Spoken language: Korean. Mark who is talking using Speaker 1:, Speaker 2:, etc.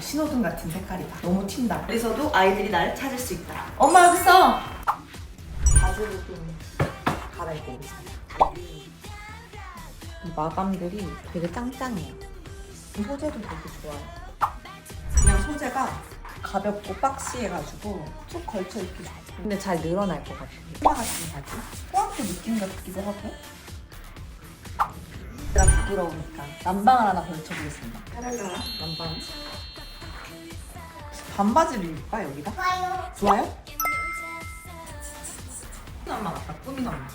Speaker 1: 신호등 같은 색깔이다. 너무 튄다.
Speaker 2: 그래서도 아이들이 날 찾을 수 있다.
Speaker 1: 엄마 여기 있어.
Speaker 2: 바지를 좀 갈아입고
Speaker 3: 오세요. 마감들이 되게 짱짱해요. 소재도 되게 좋아요.
Speaker 1: 그냥 소재가 가볍고 박시해가지고 쭉 걸쳐 입기 좋고.
Speaker 3: 근데 잘 늘어날 것 같아요.
Speaker 1: 치마 같은 바지. 포항도 느낌 같기도 하고. 내가 부끄러우니까 난방을 하나 걸쳐보겠습니다.
Speaker 3: 난방.
Speaker 1: 반바지를 입을까 여기다? 좋아요. 좋아요? 엄마 같다 꾸민 엄마.